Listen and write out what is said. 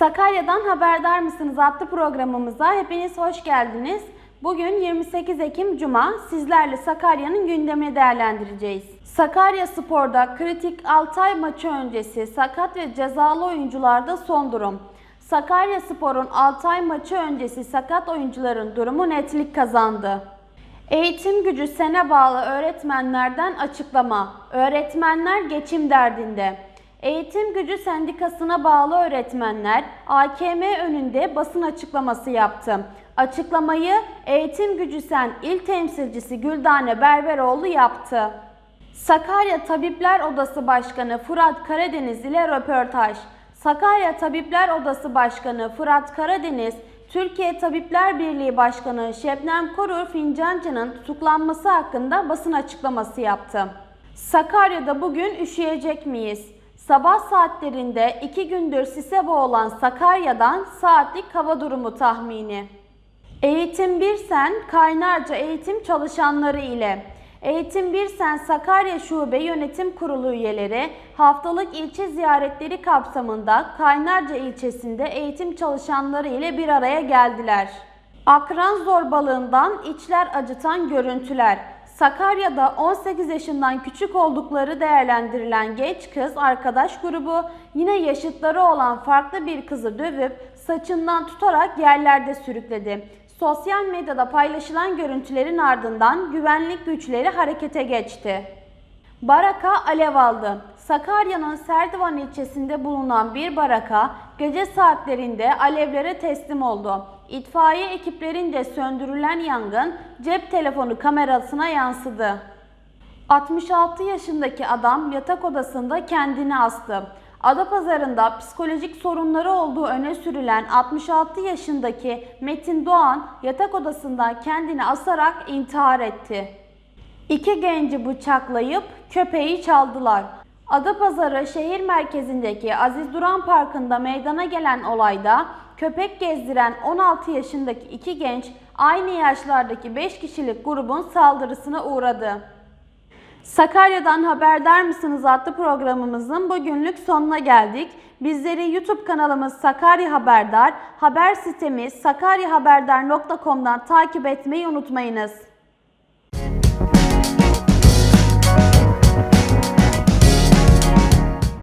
Sakarya'dan haberdar mısınız adlı programımıza hepiniz hoş geldiniz. Bugün 28 Ekim Cuma sizlerle Sakarya'nın gündemini değerlendireceğiz. Sakarya Spor'da kritik Altay maçı öncesi sakat ve cezalı oyuncularda son durum. Sakarya Spor'un Altay maçı öncesi sakat oyuncuların durumu netlik kazandı. Eğitim gücü sene bağlı öğretmenlerden açıklama. Öğretmenler geçim derdinde. Eğitim Gücü Sendikası'na bağlı öğretmenler AKM önünde basın açıklaması yaptı. Açıklamayı Eğitim Gücü Sen İl Temsilcisi Güldane Berberoğlu yaptı. Sakarya Tabipler Odası Başkanı Fırat Karadeniz ile röportaj. Sakarya Tabipler Odası Başkanı Fırat Karadeniz, Türkiye Tabipler Birliği Başkanı Şebnem Korur Fincancı'nın tutuklanması hakkında basın açıklaması yaptı. Sakarya'da bugün üşüyecek miyiz? Sabah saatlerinde iki gündür sise boğulan Sakarya'dan saatlik hava durumu tahmini. Eğitim Birsen Kaynarca eğitim çalışanları ile Eğitim Birsen Sakarya Şube Yönetim Kurulu üyeleri haftalık ilçe ziyaretleri kapsamında Kaynarca ilçesinde eğitim çalışanları ile bir araya geldiler. Akran zorbalığından içler acıtan görüntüler. Sakarya'da 18 yaşından küçük oldukları değerlendirilen genç kız arkadaş grubu yine yaşıtları olan farklı bir kızı dövüp saçından tutarak yerlerde sürükledi. Sosyal medyada paylaşılan görüntülerin ardından güvenlik güçleri harekete geçti. Baraka alev aldı. Sakarya'nın Serdivan ilçesinde bulunan bir baraka gece saatlerinde alevlere teslim oldu. İtfaiye ekiplerince söndürülen yangın cep telefonu kamerasına yansıdı. 66 yaşındaki adam yatak odasında kendini astı. Adapazarı'nda psikolojik sorunları olduğu öne sürülen 66 yaşındaki Metin Doğan yatak odasında kendini asarak intihar etti. İki genci bıçaklayıp köpeği çaldılar. Adapazarı şehir merkezindeki Aziz Duran Parkı'nda meydana gelen olayda köpek gezdiren 16 yaşındaki iki genç aynı yaşlardaki 5 kişilik grubun saldırısına uğradı. Sakarya'dan haberdar mısınız adlı programımızın bugünlük sonuna geldik. Bizleri YouTube kanalımız Sakarya Haberdar, haber sitemiz sakaryahaberdar.com'dan takip etmeyi unutmayınız.